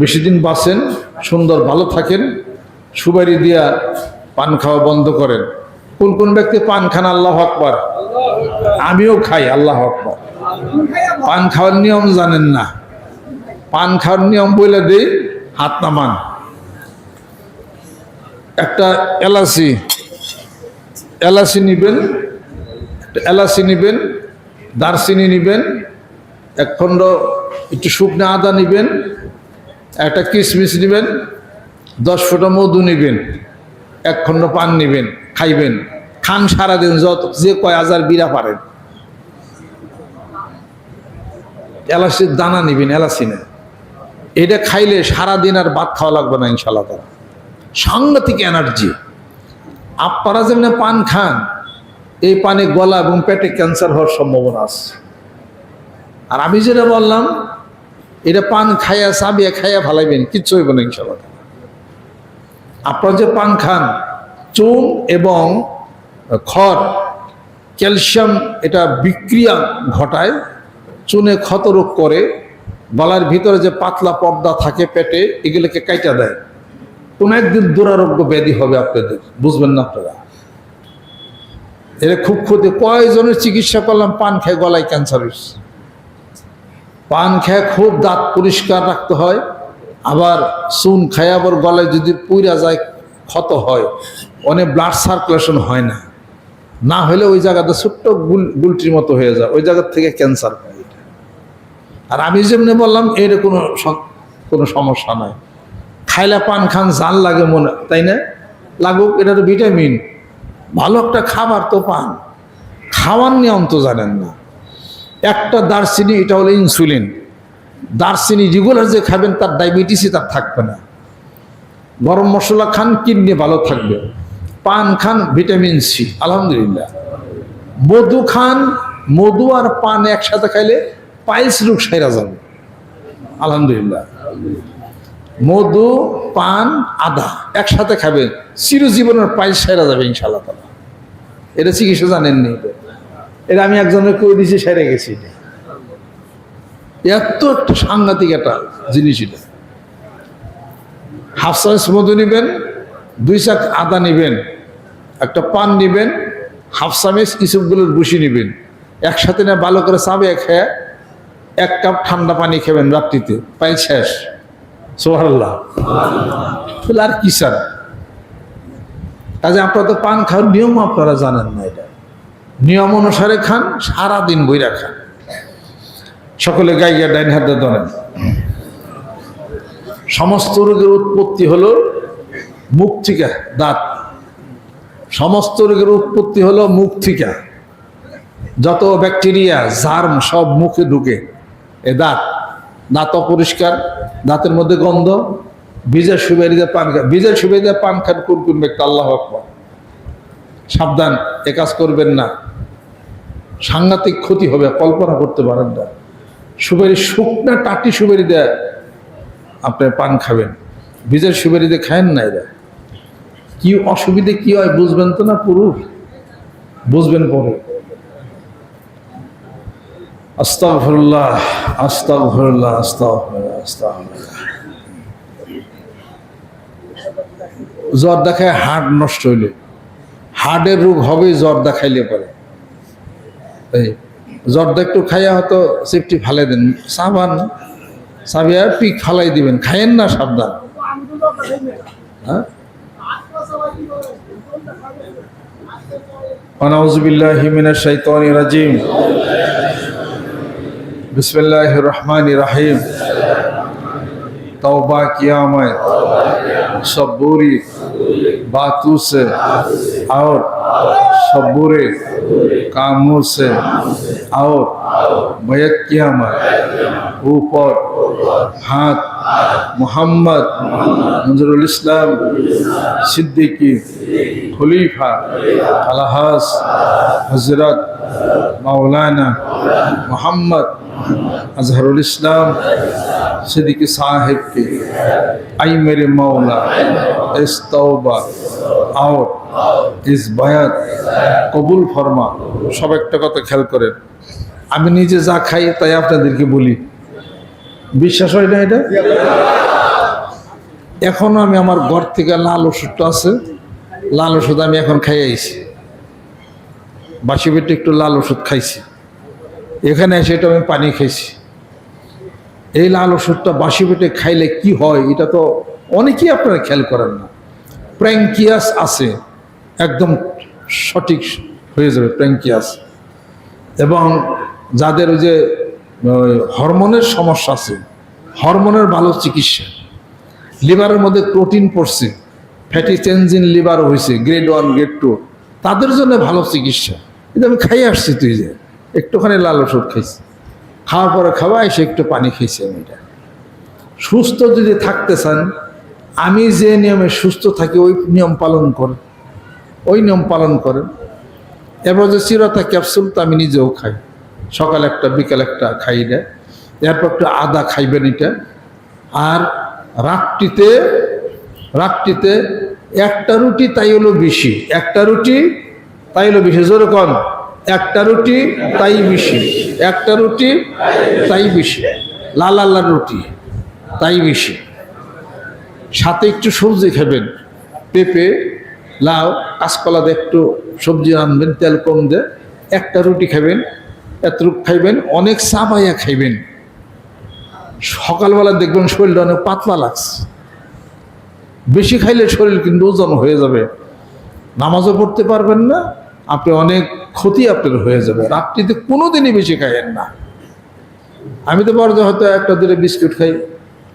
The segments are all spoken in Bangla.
বেশি দিন বাঁচেন, সুন্দর ভালো থাকেন সুবারি দিয়া পান খাওয়া বন্ধ করেন। কোন কোন ব্যক্তি পান খান আল্লাহ আকবার? আমিও খাই, আল্লাহ আকবার। পান খাওয়ার নিয়ম জানেন না। পান খাওয়ার নিয়ম বলে দিই, হাত নামান। একটা এলাচি এলাচি নিবেন এলাচি নিবেন, দারচিনি নিবেন, এক খণ্ড একটু শুকনো আদা নিবেন একটা কিশমিশ নিবেন, দশ ফোঁটা মধু নিবেন, এক খণ্ড পান নিবেন, খাইবেন, খান সারাদিন যত যে কয় হাজার বিড়া পারেন। এলাচির দানা নিবেন এলাচি না এটা খাইলে সারাদিন আর ভাত খাওয়া লাগবে না ইনশাল্লাহ তারা সাংঘাতিক এনার্জি। আপনারা যেমন পান খান, এই পানে গলা এবং পেটে ক্যান্সার হওয়ার সম্ভাবনা আছে। আর আমি যেটা বললাম এটা পান খাইয়া চাবিয়া খাইয়া ফালাইবেন, কিচ্ছু হইব না ইনশাল্লাহ আপনারা যে পান খান, চুন এবং খড়, ক্যালসিয়াম এটা বিক্রিয়া ঘটায়, চুনে ক্ষত রোগ করে গলার ভিতরে যে পাতলা পর্দা থাকে পেটে, এগুলোকে কাইটা দেয়। কোন একদিন দুরারোগ্য ব্যাধি হবে আপনাদের, বুঝবেন না আপনারা। এটা খুব ক্ষতি, কয়জনের চিকিৎসা করলাম, পান খেয়ে গলায় ক্যান্সার হয়েছে পান খেয়ে খুব দাঁত পরিষ্কার রাখতে হয়, আবার চুন খায়, আবার গলায় যদি পুইরা যায়, ক্ষত হয়। অনেক ব্লাড সার্কুলেশন হয় না। না হলে ওই জায়গাটা ছোট্ট গুল, গুলটির মতো হয়ে যায়। ওই জায়গার থেকে ক্যান্সার হয়। আর আমি যেমনি বললাম এর কোনো কোনো সমস্যা নাই। খাইলে পান খান, জান লাগে মনে, তাই না? লাগুক এটা তো ভিটামিন। ভালো একটা খাবার তো পান। খাওয়ার নিয়ম তো জানেন না। একটা দারচিনি এটা হলো ইনসুলিন দারচিনি রেগুলার যে খাবেন, তার ডায়াবেটিসই তার থাকবে না। গরম মশলা খান, কিডনি ভালো থাকবে। পান খান ভিটামিন সি আলহামদুলিল্লাহ। মধু খান, মধু আর পান একসাথে খাইলে পাইলস রোগ সাইরা যাবে। আলহামদুলিল্লাহ। মধু, পান, আদা একসাথে খাবেন, চিরজীবনের পাইলস সাইরা যাবে ইনশাল্লাহ তালা এটা চিকিৎসা জানেননি। এটা। এটা আমি একজনের কই দিয়েছি সেরে গেছি। এত একটা সাংঘাতিক একটা জিনিস এটা। হাফ চামচ মধু নেবেন, দুই চাক আদা নেবেন, একটা পান নেবেন হাফ চামচ ইসবগুলোর বুসি নেবেন। একসাথে না ভালো করে চাবে, খেয়ে এক কাপ ঠান্ডা পানি খাবেন রাত্রিতে পাই শেষ। সোহাল্লাহ আর কি স্যার কাজে আপনারা তো পান খাওয়ার নিয়ম আপনারা জানেন না এটা। নিয়ম অনুসারে খান, সারাদিন বইরা খান। সকলে গাইয়া ডাইন হাতে ধরেন। সমস্ত রোগের উৎপত্তি হলো মুখ থেকে, দাঁত। সমস্ত রোগের উৎপত্তি হলো মুখ থেকে। যত ব্যাকটেরিয়া, জার্ম সব মুখে ঢুকে, এ দাঁত। দাঁত অপরিষ্কার, দাঁতের মধ্যে গন্ধ বীজের সুবেরিতে পান খান বীজের সুবেরিতে পান খান কোন কোন ব্যক্তি, আল্লাহ আকবর। সাবধান, এ কাজ করবেন না। সাংঘাতিক ক্ষতি হবে, কল্পনা করতে পারেন না। সুবেরি শুকনা টাটি সুবেরি দেয় আপনি পান খাবেন। বীজের সুবেরি দিয়ে খায়েন না এরা। কি অসুবিধে, কি হয় বুঝবেন তো না পুরুষ বুঝবেন পরে। আস্তাগফিরুল্লাহ আস্তাগফিরুল্লাহ আস্তাগফিরুল্লাহ আস্তাগফিরুল্লাহ। জ্বর দেখায় হাড় নষ্ট হইলে। হার্টের রোগ হবে জর্দা খাইলে পরে। এই জর্দা একটু খাইয়া হয়তো সিপটি ফালাই দেন। সাবান, সাবিয়া পিক ফালাই দিবেন। খাইয়েন না সাবধান। হ্যাঁ? ونعوذ بالله من الشيطان الرجيم بسم الله الرحمن الرحيم توبہ সব صبوری बातों से और सब बुरे कामों से और बैत किया ऊपर हाथ मोहम्मद मंजरुल इस्लाम सिद्दीकी खलीफा अलहास हज़रत मौलाना मोहम्मद अजहरुल इस्लाम सिद्दीकी साहिब की आई मेरे मौला इस तौबा और इस बयात কবুল ফরমা সব একটা কথা খেয়াল করেন আমি নিজে যা খাই তাই আপনাদেরকে বলি বিশ্বাস হয় না এটা এখনো আমি আমার ঘর থেকে লাল ওষুধটা আছে লাল ওষুধ আমি এখন খাই আইছি বাসি পেটে একটু লাল ওষুধ খাইছি এখানে এসে এটা আমি পানি খাইছি এই লাল ওষুধটা বাসি পেটে খাইলে কি হয় এটা তো অনেকেই আপনারা খেয়াল করেন না। প্র্যাঙ্কিয়াস আছে, একদম সঠিক হয়ে যাবে প্র্যাঙ্কিয়াস এবং যাদের ওই যে হরমোনের সমস্যা আছে, হরমোনের ভালো চিকিৎসা, লিভারের মধ্যে প্রোটিন পড়ছে, ফ্যাটি চেঞ্জিন লিভার হয়েছে, গ্রেড ওয়ান, গ্রেড টু, তাদের জন্য ভালো চিকিৎসা। কিন্তু আমি খাই আসছি তুই যে, একটুখানি লাল ওষুধ খাইছি। খাওয়ার পরে খাওয়া এসে একটু পানি খেয়েছি আমি এটা। সুস্থ যদি থাকতে চান আমি যে নিয়মে সুস্থ থাকি, ওই নিয়ম পালন করেন। ওই নিয়ম পালন করেন। এবার যে চিরতা ক্যাপসুল, তো আমি নিজেও খাই। সকাল একটা, বিকাল একটা খাই এটা এরপর একটু আদা খাইবেন এটা। আর রাতটিতে রাতটিতে একটা রুটি, তাই হলো বেশি। একটা রুটি, তাই হলো বেশি। জোরে কম একটা রুটি, তাই বেশি। একটা রুটি, তাই বেশি। লাল লাল রুটি, তাই বেশি। সাথে একটু সবজি খাবেন। পেঁপে, লাউ কাঁচকলা দিয়ে একটু সবজি রানবেন তেল কম দিয়ে একটা রুটি খাবেন, এতটুকু খাইবেন, অনেক চা পাইয়া খাইবেন। সকালবেলা দেখবেন শরীরটা অনেক পাতলা লাগছে। বেশি খাইলে শরীর কিন্তু ওজন হয়ে যাবে। নামাজও পড়তে পারবেন না, আপনি অনেক ক্ষতি আপনার হয়ে যাবে। রাত্রিতে কোনো দিনই বেশি খাইয়েন না। আমি তো বড় হয়তো একটা দূরে বিস্কুট খাই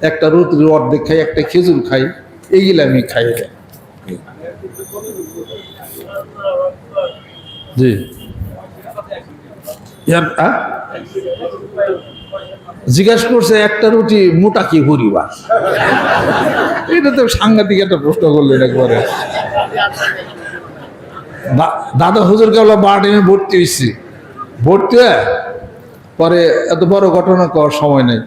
একটা রুটির অর্ধেক খাই একটা খেজুর খাই এইগুলো আমি খাই। জি। জিজ্ঞাসা করছে একটা রুটি মোটা কি করিবা এটা তো সাংঘাতিক একটা প্রশ্ন করলেন একবারে। দাদা হুজুর কেবল বারোটিমে ভর্তি হয়েছি ভর্তি হয়ে পরে এত বড় ঘটনা করার সময় নেই।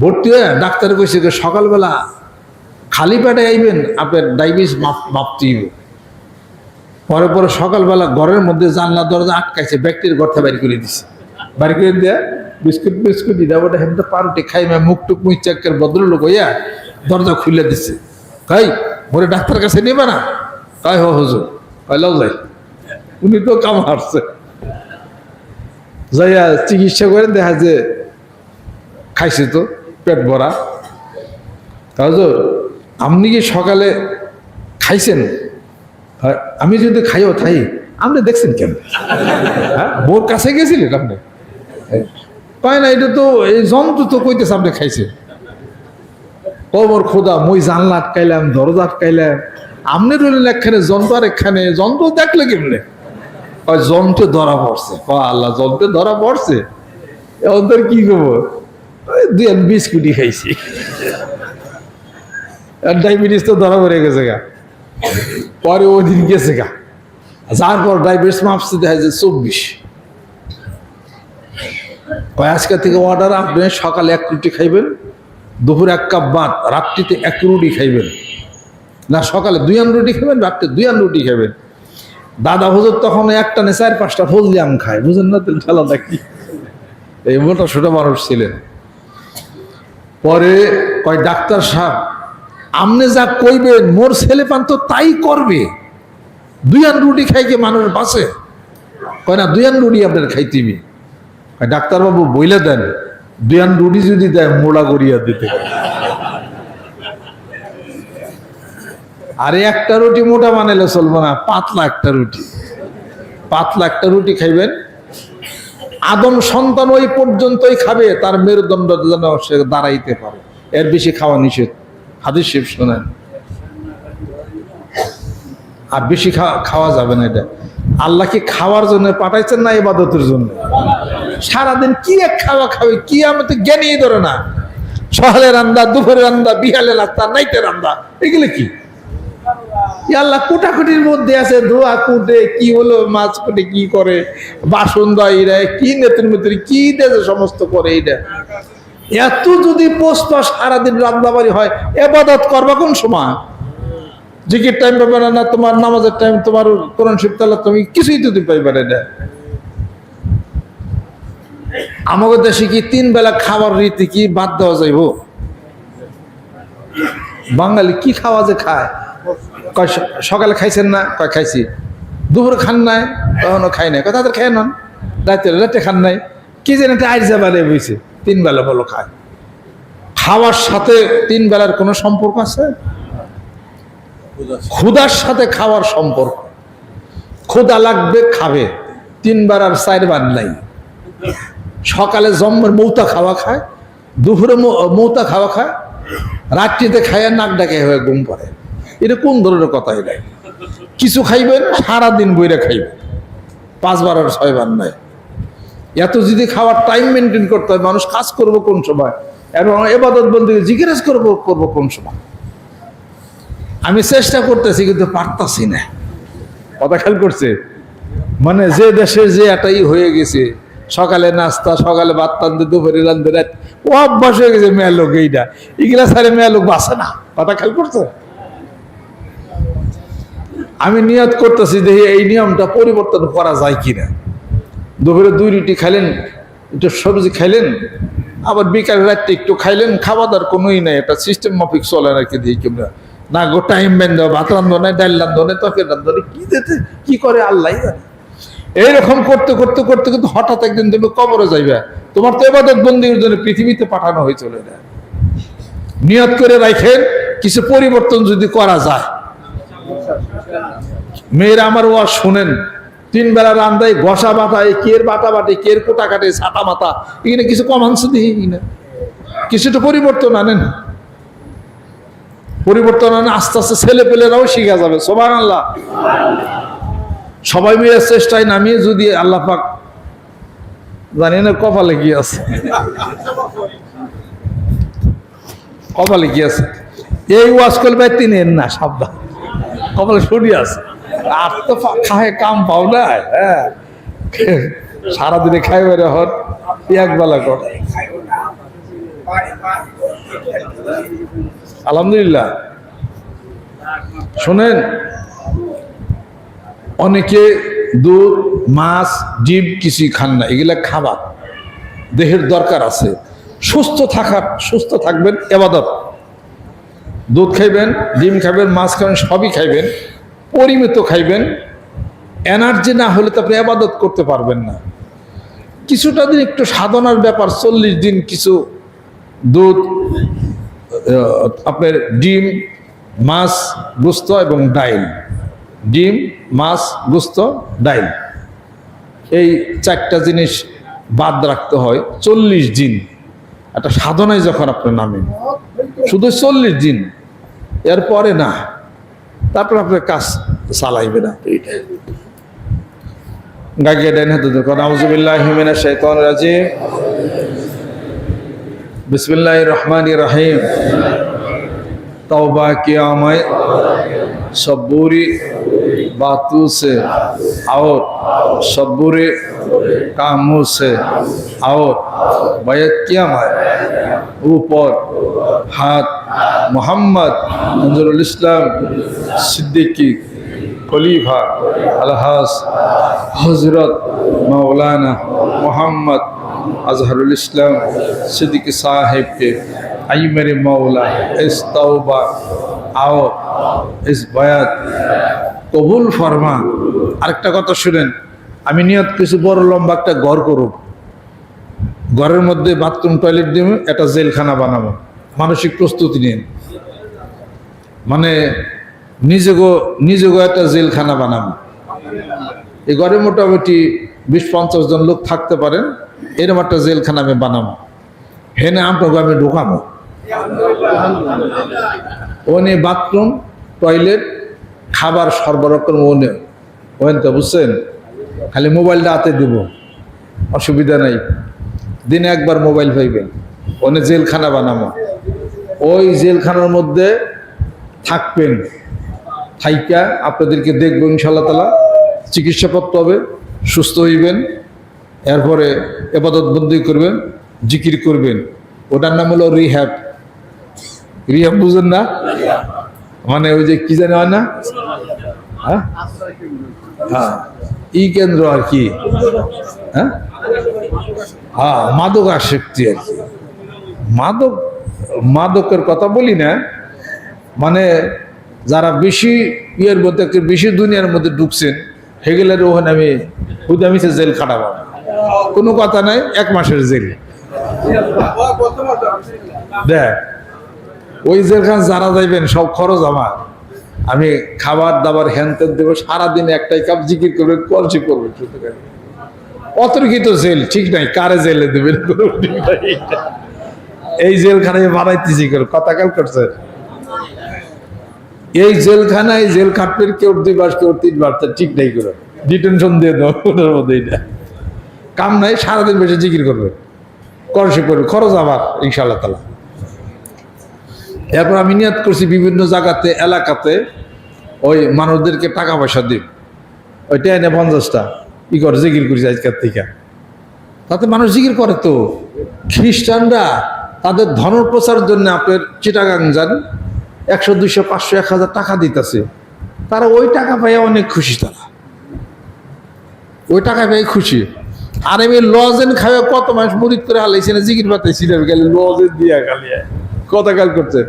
ভর্তি হয়ে ডাক্তার কইছে সকালবেলা খালি পেটে আইবেন, আপনার ডায়াবেটিস মাপ মাপতে। পরে পরে সকালবেলা ঘরের মধ্যে জানলা দরজা আটকাইছে, ব্যক্তির ঘর থেকে বাড়ি করে দিছে। বাড়ি করে দিয়ে বিস্কুট বিস্কুট দিদা বটে, হেমটা পারুটি খাই মা, মুখ টুক মুখ চাকের ভদ্রলোক হইয়া দরজা খুলে দিছে। কাই ওরে ডাক্তার কাছে নেবে না? কাই হো, হুজুর। কয়লাও যাই। উনি তো কাম হারছে। যাইয়া চিকিৎসা করে দেখা যে খাইছে তো। পেট ভরা। তাহলে আপনি কি সকালে খাইছেন? আমি যদি খাইও থাই আপনি দেখছেন কেন? হ্যাঁ বোর কাছে গেছিলেন আপনি? কয় না, এটা তো এই যন্ত্র তো কইতেছে আপনি খাইছে কবর খোদা, মই জানলা আটকাইলাম, দরজা আটকাইলাম। আপনি রইলেন একখানে যন্ত্র আর একখানে যন্ত্র দেখলে কেমনে? যন্ত্রে ধরা পড়ছে। আল্লাহ যন্ত্রে ধরা পড়ছে। তোর কি ওই দুই এক বিস্কুটি খাইছি। আর ডায়াবেটিস তো ধরা পড়ে গেছে গা। পরে ওই দিন গেছে গা। যার পর ডায়াবেটিস মাপছে দেখা যায় চব্বিশ। আজকে থেকে অর্ডার আপনি সকালে এক রুটি খাইবেন, দুপুর এক কাপ ভাত, রাত্রিতে এক রুটি খাইবেন। না, সকালে দুই আন রুটি খাবেন, রাত্রে দুই আন রুটি খাবেন দাদা হুজুর তখন একটা নে চার পাঁচটা ফজলি আম খায়, বুঝেন না তেল ঠেলা দেখি এই মোটা ছোট মানুষ ছিলেন। পরে কয়, ডাক্তার সাহেব, আমনে যা কইবেন মোর ছেলে পান তো তাই করবে। দুই আন রুটি খাইকে মানুষ বাঁচে। কয়, না দুই আন রুটি আপনার খাইতিবি ডাক্তারবাবু, বইলে দেন দুই আন রুটি যদি দেয়, মোড়া গড়িয়া দিতে। আরে একটা রুটি মোটা বানাইলে চলবো না, পাতলা একটা রুটি। পাতলা একটা রুটি খাইবেন আদম সন্তান ওই পর্যন্তই খাবে, তার মেরুদণ্ড যেন সে দাঁড়াইতে পারে। এর বেশি খাওয়া নিষেধ। হাদিস শিব শোনেন। আর বেশি খাওয়া যাবে না এটা। আল্লাহ কি খাওয়ার জন্য পাঠাইছেন না ইবাদতের জন্য? সারাদিন কি এক খাওয়া খাবে? কি আমি তো জ্ঞানই ধরে না। সকালে রান্দা দুপুরে রান্দা বিহালে রাস্তা নাইতে রান্দা। এগুলো কি? আল্লাহ, কুটাকুটির মধ্যে আছে, ধোয়া কুটে, কি হলো, মাছ কুটে, কি করে, বাসন দেয় এরা কি নেতের মেতের কি দেশে সমস্ত করে এটা? এত যদি পোস্ত সারাদিন রান্নাবাড়ি হয়, এবাদত করবা কোন সময়? জিকির টাইম পাবে না না তোমার নামাজের টাইম তোমার কোরআন শিবতাল্লাহ তুমি কিছুই তো তুমি পাইবে না আমাদের দেশে কি তিন বেলা খাবার রীতি কি বাদ দেওয়া যাইব? বাঙালি কি খাওয়া যে খায়? কয় সকালে খাইছেন না? কয়, খাইছি। দুপুরে খান নাই কখনো খাই নাই। কথা তাদের খেয়ে নন। রাতে রাতে খান নাই। কি যেন একটা বানিয়ে বইছে। তিন বেলা বলো খায়। খাওয়ার সাথে তিন বেলার কোনো সম্পর্ক আছে? ক্ষুধার সাথে খাওয়ার সম্পর্ক। ক্ষুধা লাগবে, খাবে। তিনবার আর চারবার নাই। সকালে জম্মের মৌতা খাওয়া খায়। দুপুরে মৌতা খাওয়া খায়। রাত্রিতে খায় নাক ডাকে হয়ে ঘুম পড়ে। এটা কোন ধরনের কথা এটা? কিছু খাইবেন সারাদিন বইরে খাইবেন পাঁচবার আর ছয়বার নয় এত যদি খাওয়ার টাইম মেনটেন করতে হয়, মানুষ কাজ করব কোন সময়? এবং এবাদত বলতে জিজ্ঞেস করব করব কোন সময়? আমি চেষ্টা করতেছি, কিন্তু পারতাছি না। কথা খেয়াল করছে? মানে যে দেশের যে এটাই হয়ে গেছে, সকালে নাস্তা, সকালে ভাত টানতে, দুপুরে রান্ধতে রাত ও অভ্যাস হয়ে গেছে মেয়ে লোক এইটা। এগুলা সারে মেয়ে লোক বাসে না। কথা খেয়াল করছে? আমি নিয়ত করতেছি, দেখি এই নিয়মটা পরিবর্তন করা যায় কিনা। দুপুরে দুই রুটি খাইলেন, একটু সবজি খাইলেন, আবার বিকাল রাত্রে একটু খাইলেন খাওয়া দাওয়ার কোনোই নাই এটা সিস্টেম মাফিক চলে আর কি দিই কিংবা না গো টাইম বেন দেওয়া ভাত রান্ধো না ডাল রান্ধো না তরকারি রান্ধো না কি দিতে কি করে আল্লাহ জানে। এইরকম করতে করতে করতে কিন্তু হঠাৎ একদিন তুমি কবরে যাইবে। তোমার তো এবাদত বন্দির জন্য পৃথিবীতে পাঠানো হয়েছিল এটা নিয়ত করে রাখেন কিছু পরিবর্তন যদি করা যায়। মেয়েরা আমার ওয়াজ শোনেন। তিন বেলা রান্দায় বাটা এই কের বাটা বাটে, কের কোটা কাটে, ছাতা মাথা, এখানে কিছু কম আনছে দেখি না। কিছুটা পরিবর্তন আনেন। পরিবর্তন আনে, আস্তে আস্তে ছেলে পেলেরাও শিখা যাবে সোমান আল্লাহ সবাই মিলে চেষ্টায় নামিয়ে যদি আল্লাহ পাক জানি না কপালে কি আছে। কপালে কি আছে? এই ওয়াজ করবে তিনি না, সাবধান। কপালে সরি আছে। আর তো খায় কাম পাও না হ্যাঁ। সারাদিনে খাই বেড়ে হন এক বেলা কর। আলহামদুলিল্লাহ। শোনেন, অনেকে দুধ, মাছ, ডিম কিছুই খান না, এগুলা খাবার। দেহের দরকার আছে। সুস্থ থাকার, সুস্থ থাকবেন, এবাদত। দুধ খাইবেন, ডিম খাবেন মাছ খাবেন, সবই খাইবেন। পরিমিত খাইবেন, এনার্জি না হলে তো আপনি আবাদত করতে পারবেন না। কিছুটা দিন একটু সাধনার ব্যাপার, চল্লিশ দিন কিছু দুধ আপনার ডিম, মাছ, গুস্ত এবং ডাইল। ডিম, মাছ, গুস্ত, ডাইল। এই চারটা জিনিস বাদ রাখতে হয়, চল্লিশ দিন। একটা সাধনায় যখন আপনার নামেন, শুধু চল্লিশ দিন। এরপরে না। তারপর আপনার কাজ চালাইবে না এইটা গাগে ডাইন হাতে দেখুন আউজুবিল্লাহ হিমিনা শৈতান রাজিম বিসমিল্লাহ রহমান রহিম तौबा किया मैं सब बुरी बातों से और सब बुरे कामों से और बैत किया मैं ऊपर हाथ मोहम्मद मंजरुल इस्लाम सिद्दीकी खलीफा अलहास हजरत मौलाना मोहम्मद अजहरुल इस्लाम सिद्दीकी साहिब के आई मेरे मौला इस तौबा आओ इस बयात কবুল ফরমা আরেকটা কথা শুনেন আমি নিয়ত কিছু বড় লম্বা একটা ঘর করব ঘরের মধ্যে বাথরুম টয়লেট দিয়ে একটা জেলখানা বানাবো মানসিক প্রস্তুতি নিন। মানে নিজেগো নিজেগো একটা জেলখানা বানাবো এই ঘরে মোটামুটি বিশ পঞ্চাশ জন লোক থাকতে পারেন এরকম একটা জেলখানা আমি বানাবো। হেনে আপনাকে আমি ঢোকাবো। ওনে বাথরুম, টয়লেট, খাবার সরবরাহ করব ওনে ওখান তো বুঝছেন? খালি মোবাইলটা হাতে দেব। অসুবিধা নাই। দিনে একবার মোবাইল পাইবেন। ওনে জেলখানা বানাবো ওই জেলখানার মধ্যে থাকবেন। থাইকা আপনাদেরকে দেখব ইনশাল্লাহ তালা চিকিৎসা করতে হবে, সুস্থ হইবেন, এরপরে এবাদত বন্দি করবেন, জিকির করবেন। ওটার নাম হলো রিহ্যাব। রিহ্যাব বুঝেন না? মানে ওই যে কি জানে হয় না? হ্যাঁ? হ্যাঁ। ই কেন্দ্র আর কি? হ্যাঁ? হ্যাঁ মাদক আসক্তি আর কি। মাদক, মাদকের কথা বলি না মানে যারা বেশি ইয়ের মধ্যে, বেশি দুনিয়ার মধ্যে ঢুকছেন হেগেলের ওখানে আমি হুদামিতে জেল খাটাবো কোনো কথা নাই, এক মাসের জেল দেখ, ওই জেলখান যারা যাইবেন, সব খরচ আমার আমি খাবার দাবার হ্যান ত্যান দেবো, সারাদিন একটাই কাপ জিকির করবে, কলসি করবে। অতর্কিত জেল, ঠিক নাই, কারে জেলে দেবেন ঠিক নাই। এই জেলখানায় বানাইতেছি কথা কাল করছে। এই জেলখানায় জেল খাটবেন কেউ দুই মাস কেউ তিন মাস ঠিক নাই করে। ডিটেনশন দিয়ে দাও ওটার মধ্যে এটা কাম নাই, সারাদিন বেশি জিকির করবে। করসে করবে, খরচ আবার ইনশাআল্লাহ তালা এরপর আমি নিয়াত করছি বিভিন্ন জায়গাতে, এলাকাতে, ওই মানুষদেরকে টাকা পয়সা দিই। ওইটা এনে পঞ্চাশটা, ই করে, জিকির করেছি আজকের থেকে। তাতে মানুষ জিকির করে তো। খ্রিস্টানরা তাদের ধর্ম প্রচারের জন্য আপনার চিটাগাং যান, একশো, দুইশো, পাঁচশো, এক হাজার টাকা দিতেছে। তারা ওই টাকা পাইয়া অনেক খুশি তারা। ওই টাকা পেয়ে খুশি। আর আমি লজেন খাওয়া কত মাস মুরিদ করে হালাইছি না, জিকির পাতাইছি না গেলে লজেন দিয়া খালি কথা কাল করছে।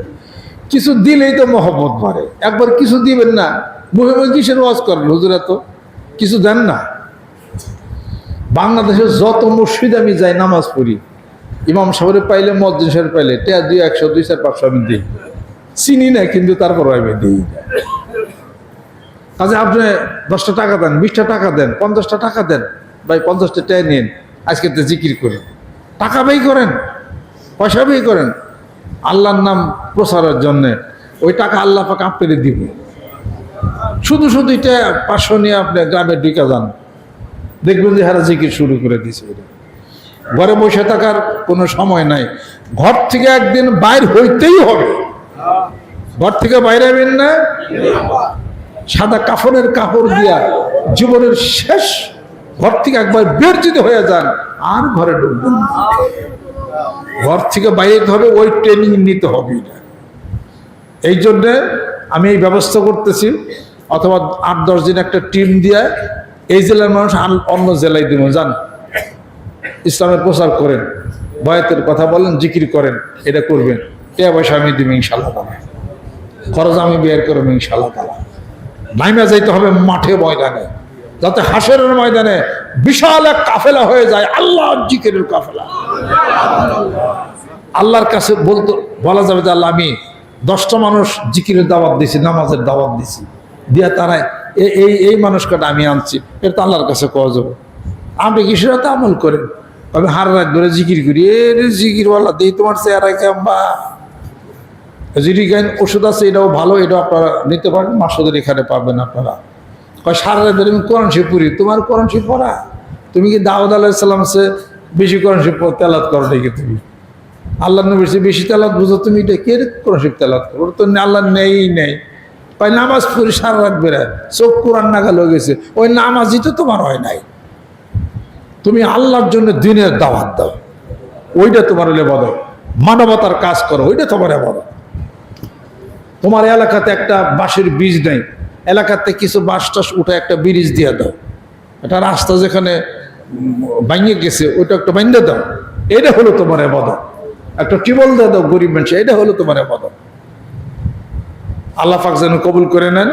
কিছু দিলেই তো মহব্বত বাড়ে। একবার কিছু দিবেন না মুখে মুখে কিসের ওয়াজ করেন হুজুরা তো কিছু দেন না। বাংলাদেশের যত মসজিদ আমি যাই, নামাজ পড়ি ইমাম সাহেবের পাইলে, মসজিদ সাহেব পাইলে, টেয়া দুই একশো, দুই চার পাঁচশো আমি দিই। চিনি না কিন্তু তারপর আমি দিই। কাজে আপনি দশটা টাকা দেন, বিশটা টাকা দেন, পঞ্চাশটা টাকা দেন, ভাই পঞ্চাশটা টাকা নিন, আজকে তো জিকির করেন টাকা ব্যয় করেন, পয়সা ব্যয় করেন। আল্লাহর নাম প্রচারের জন্যে ওই টাকা আল্লাহ পাক আপনাকে দিব। শুধু শুধু এটা পাঁচশো নিয়ে আপনি গ্রামে ঢুকে যান। দেখবেন যে হারা জিকির শুরু করে দিয়েছে। ঘরে বসে থাকার কোনো সময় নাই। ঘর থেকে একদিন বাইর হইতেই হবে। ঘর থেকে বাইরে হবেন না। সাদা কাফনের কাপড় দিয়া জীবনের শেষ ঘর থেকে একবার বের যদি হয়ে যান, আর ঘরে ঢুকবেন ঘর থেকে বাইরে হবে, ওই ট্রেনিং নিতে হবে না। এই জন্যে আমি এই ব্যবস্থা করতেছি, অথবা আট দশ দিন একটা টিম দিয়ে এই জেলার মানুষ অন্য জেলায় দিব যান ইসলামের প্রচার করেন, বয়াতের কথা বলেন, জিকির করেন, এটা করবেন। কে পয়সা আমি দিব ইনশাল্লাহ তালা। খরচ আমি বের করব ইনশাল্লাহ তালা। নাইমা যাইতে হবে মাঠে ময়দানে। যাতে হাসরের ময়দানে বিশাল এক কাফেলা হয়ে যায় আল্লাহ জিকিরের কাফেলা। আল্লাহর কাছে বলতো, বলা যাবে যে আল্লাহ, আমি দশটা মানুষ জিকিরের দাওয়াত দিছি, নামাজের দাওয়াত দিছি। দিয়া তারা এ- এই এই মানুষ আমি আনছি। এটা আল্লাহর কাছে কওয়া যাবে। আপনি কিসের আমল করেন? আমি হার রাত ধরে জিকির করি, এ জিকির বলা দিই তোমার চেহারা কেমবা? গাইন ওষুধ আছে, এটাও ভালো, এটাও আপনারা নিতে পারেন মাসুদের এখানে পাবেন আপনারা। কয়, সারা রাত ধরে আমি কোরআন শিব পড়ি, তোমার কোরআন শিব পড়া? তুমি কি দাউদ আলাহিসাল্লাম সে বেশি কোরআন শিব তেলাত করো নাকি তুমি? আল্লাহ নবীর চেয়ে বেশি তেলাত বুঝো, তুমি এটা কে কোরআন শিব তেলাত করো? তো আল্লাহ নেই নেই। কয়, নামাজ পড়ি সারা রাত বেড়ে চোখ কোরআন নাগাল হয়ে গেছে, ওই নামাজই তো তোমার হয় নাই। তুমি আল্লাহর জন্য দিনের দাওয়াত দাও। ওইটা তোমার হলে বদল মানবতার কাজ করো, ওইটা তোমার বদল তোমার এলাকাতে একটা বাঁশের বীজ নেই। এলাকাতে কিছু বাঁশ টাস উঠে একটা ব্রিজ দিয়ে দাও। একটা রাস্তা যেখানে ভাঙিয়ে গেছে, ওইটা একটা বাইন্দে দাও। এটা হলো তোমার বদল একটা টিবল দিয়ে দাও, গরিব মানুষ, এটা হলো তোমার বদল আল্লাহ পাক যেন কবুল করে নেন।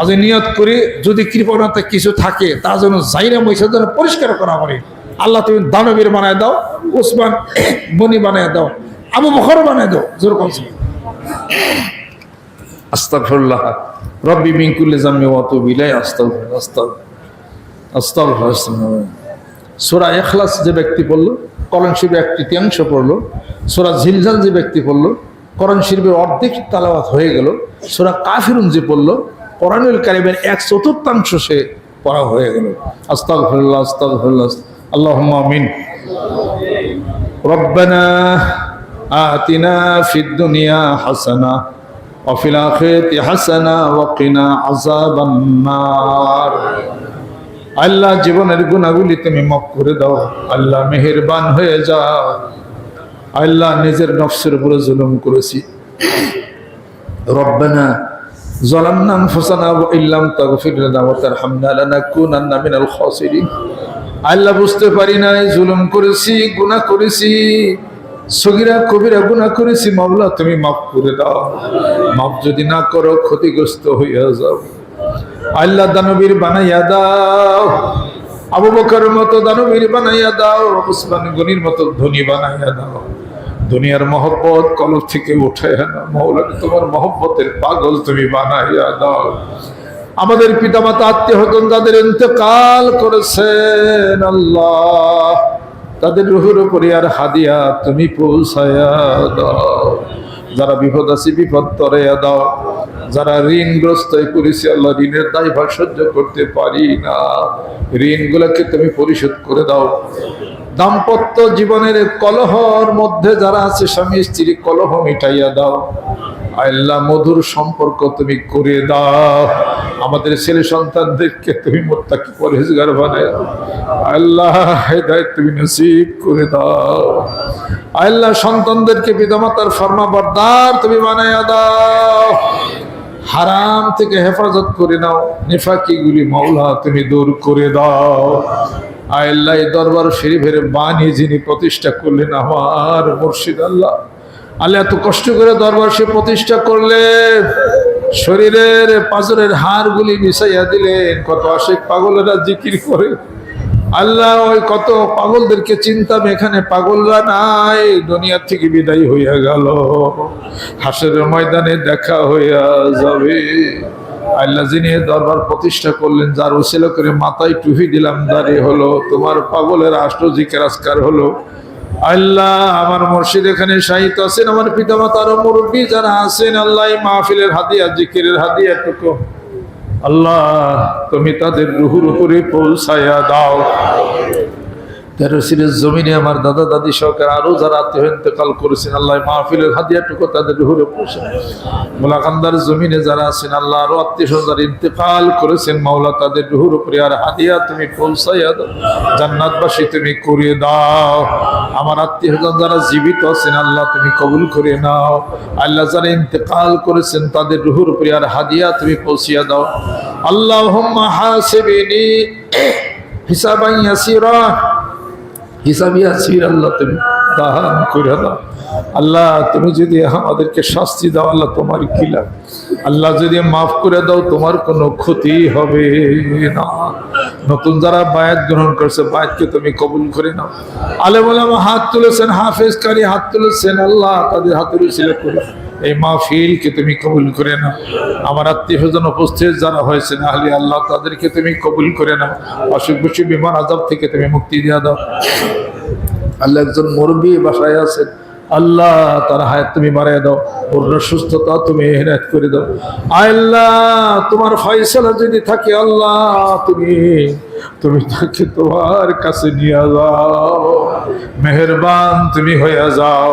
আজ নিয়ত করি, যদি কৃপণতা কিছু থাকে, তা যেন জাইরা মহিষা যেন পরিষ্কার করা পারি আল্লাহ তুমি দানবীর বানায় দাও, উসমান বনি বানায় দাও, আবু বখর বানায় দাও জোর কমছে আস্তাগফিরুল্লাহ। রব্বি মিন কুল্লি জামমি ওয়া আতুবু ইলাই আস্তাগফির আস্তাগফির আস্তাগফির আস্তাগফির যে ব্যক্তি পড়ল কোরআন শরীফের এক তৃতীয়াংশ পড়ল, সূরা ঝিলঝাল যে ব্যক্তি পড়ল কোরআন শরীফের অর্ধেক তালাওয়াত হয়ে গেল, সোরা কাফিরুন যে পড়ল কোরআনুল কারিমের এক চতুর্থাংশ সে পড়া হয়ে গেল আস্তাগফিরুল্লাহ আস্তাগফিরুল্লাহ আল্লাহুম্মা আমিন ربنا آتنا في الدنيا حسنة وفي الآخرة حسنة وقنا عذاب النار আল্লাহ জীবনের গুণাগুলি তুমি মাফ করে দাও আল্লাহ মেহেরবান হয়ে যাও আল্লাহ নিজের নফসের উপরে জুলুম করেছি রব্বানা ظلمنا انفسنا وان لم تغفر لنا وترحمنا لنكونن من الخاسرين আল্লাহ বুঝতে পারি নাই জুলুম করেছি গুনাহ করেছি সগিরা কবিরা গুণা করেছি মাওলা তুমি মাফ করে দাও মাফ যদি না করো ক্ষতিগ্রস্ত হইয়া যাও আল্লাহ দানবীর বানাইয়া দাও আবু বকরের মতো দানবীর বানাইয়া দাও উসমান গনির মতো ধনী বানাইয়া দাও দুনিয়ার মহব্বত কলব থেকে উঠে না মৌলা তোমার মহব্বতের পাগল তুমি বানাইয়া দাও। আমাদের পিতামাতা, আত্মীয় হতন তাদের ইন্তেকাল করেছেন আল্লাহ, তাদের রুহুর উপরে আর হাদিয়া তুমি পৌঁছায়া দাও। যারা বিপদ আছে, বিপদ তরাইয়া দাও। যারা ঋণগ্রস্ত পড়েছে, আল্লাহ ঋণের দায়ভার সহ্য করতে পারি না। ঋণগুলোকে তুমি পরিশোধ করে দাও। দাম্পত্য জীবনের কলহর মধ্যে যারা আছে, স্বামী, স্ত্রী, কলহ মিটাইয়া দাও। আল্লাহ, মধুর সম্পর্ক তুমি করে দাও। আমাদের ছেলে সন্তানদেরকে তুমি মোত্তাকি পরেজগার বানায় আল্লাহ, হেদায়ত তুমি নসিব করে দাও। আল্লাহ, সন্তানদেরকে পিতামাতার ফর্মা বরদার তুমি বানাইয়া দাও। হারাম থেকে হেফাজত করে নাও। নিফাকিগুলি মাওলা তুমি দূর করে দাও। আল্লাহ দরবার শরীফের বাণী যিনি প্রতিষ্ঠা করলেন, আমার মুর্শিদ আল্লাহ। আল্লাহ, এত কষ্ট করে দরবার সে প্রতিষ্ঠা করলেন শরীরের পাজরের হাড়গুলি মিশাইয়া দিলেন, কত আশেক পাগলেরা জিকির করে। আল্লাহ, ওই কত পাগলদেরকে চিন্তাম, এখানে পাগলরা নাই দুনিয়ার থেকে বিদায় হইয়া গেল। হাসের ময়দানে দেখা হইয়া যাবে। আল্লাহ যিনি দরবার প্রতিষ্ঠা করলেন, যার উসিলা করে মাথায় টুপি দিলাম, দাঁড়িয়ে হলো, তোমার পাগলের আষ্ট জিকেরাজকার হলো। আল্লাহ, আমার মুর্শিদ এখানে সাহিত্য আছেন, আমার পিতা মাতার মুরব্বী যারা আছেন, আল্লাহ মাহফিলের হাদিয়া জিকিরের হাদিয়া টুকু। আল্লাহ, তুমি তাদের রুহুর উপরে পৌঁছায়া দাও। তেরো সিরের জমিনে আমার দাদা দাদি সরকার আরও যারা আত্মীয় ইন্তেকাল করেছেন, আল্লাহ মাহফিলের হাদিয়াটুকু তাদের রুহুরে পৌঁছে মোলাকান্দার জমিনে যারা আছেন, আল্লাহ আরও আত্মীয় স্বজন ইন্তেকাল করেছেন, মাওলা তাদের রুহুর উপরে আর হাদিয়া তুমি পৌঁছাইয়া দাও, জান্নাতবাসী তুমি করে দাও। আমার আত্মীয় স্বজন যারা জীবিত আছেন, আল্লাহ তুমি কবুল করে নাও। আল্লাহ যারা ইন্তেকাল করেছেন, তাদের রুহুর উপরে আর হাদিয়া তুমি পৌঁছিয়া দাও। আল্লাহ হাসিবিনি হিসাবাই ইয়াসিরা। হিসাবি আসির আল্লাহ তুমি। তাহা করে দাও। আল্লাহ, তুমি যদি আমাদেরকে শাস্তি দাও, আল্লাহ, তোমার কি লাভ? আল্লাহ যদি মাফ করে দাও, তোমার কোনো ক্ষতি হবে না। নতুন যারা বায়াত গ্রহণ করছে, বায়াতকে তুমি কবুল করে নাও। আলেম আলামা হাত তুলেছেন হাফেজ কারি হাত তুলেছেন, আল্লাহ তাদের হাতের উচিলে করে এই মাহফিলকে তুমি কবুল করে নাও। আমার আত্মীয় স্বজন উপস্থিত যারা হয়েছেন, আহলি আল্লাহ, তাদেরকে তুমি কবুল করে নাও। অসুখ বিসুখ, বিমান আজাব থেকে তুমি মুক্তি দিয়ে দাও। আল্লাহ একজন মুরব্বী বাসায় আছেন আল্লাহ, তার হায়াত তুমি মারাই দাও, পূর্ণ সুস্থতা তুমি হেনায়ত করে দাও। আল্লাহ, তোমার ফয়সলা যদি থাকে, আল্লাহ, তুমি তুমি তাকে তোমার কাছে নিয়ে যাও। মেহরবান তুমি হয়ে যাও।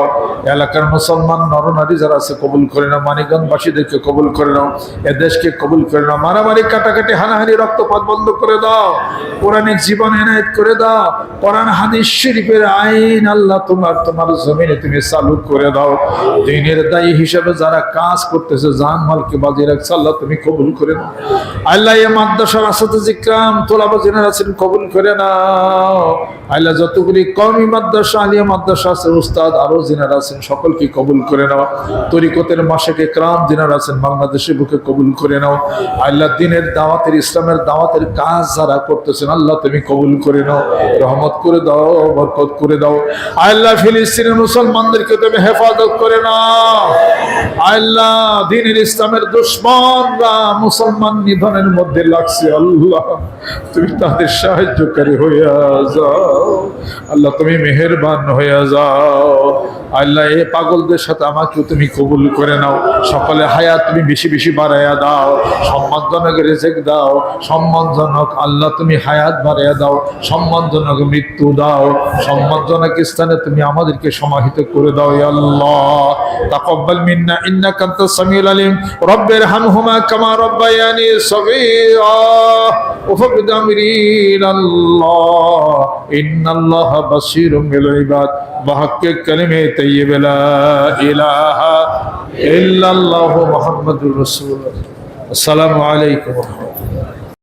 এলাকার মুসলমান, নরনারী যারা আছে, কবুল করে নাও। মানিকগঞ্জবাসীদেরকে কবুল করে নাও। এ দেশকে কবুল করে নাও। মারামারি, কাটাকাটি, হানাহানি, রক্তপাত বন্ধ করে দাও। কোরআনিক জীবন এনায়ত করে দাও। কোরআন, হাদিস শরীফের আইন আল্লাহ তোমার তোমার জমিনে তুমি চালু করে দাও। দিনের দায়ী হিসেবে যারা কাজ করতেছে, জান মালকে বাজিয়ে রাখছে, আল্লাহ তুমি কবুল করে নাও। আল্লাহ এ মাদ্রাসার আসাতে জিক্রাম তোলাবা জেনারা আছেন কবুল করে আল্লাহ যতগুলি মাদ্রাসা, আলিয়া মাদ্রাসা উস্তাদ আরও জিনারা আছেন, সকলকে কবুল করে নাও। তরিকতের মাসেকে ক্রাম আছেন বুকে কবুল করে নাও। আল্লাহ দিনের দাওয়াতের, ইসলামের দাওয়াতের কাজ যারা করতেছেন, আল্লাহ তুমি কবুল করে নাও। রহমত করে দাও, বরকত করে দাও। আল্লাহ ফিলিস্তিনের মুসলমানদেরকে তুমি হেফাজত করে নাও। আল্লাহ দিনের ইসলামের দুশ্মনরা মুসলমান নিধনের মধ্যে লাগছে, আল্লাহ। তুমি তাদের সাহায্যকারী হইয়া যাও। আল্লাহ, তুমি মেহেরবান হইয়া যাও। আল্লাহ, এ পাগলদের সাথে আমাকেও তুমি কবুল করে নাও। সকলে হায়া তুমি বেশি বেশি বাড়াইয়া দাও। সম্মানজনক রেজেক দাও। সম্মানজনক, আল্লাহ, তুমি হায়াত বাড়াইয়া দাও। সম্মানজনক মৃত্যু দাও। সম্মানজনক স্থানে তুমি আমাদেরকে সমাহিত করে দাও আল্লাহ। তাকব্বাল মিন্না ইন্না কান্ত সামিউল আলিম। রব্বের হামহুমা কামা রব্বায়ানি সগীরা। ওফবিদ আমরি الله إن الله بصير بالعباد بحق كلمة طيب لا إله إلا الله محمد رسول الله السلام عليكم ورحمة الله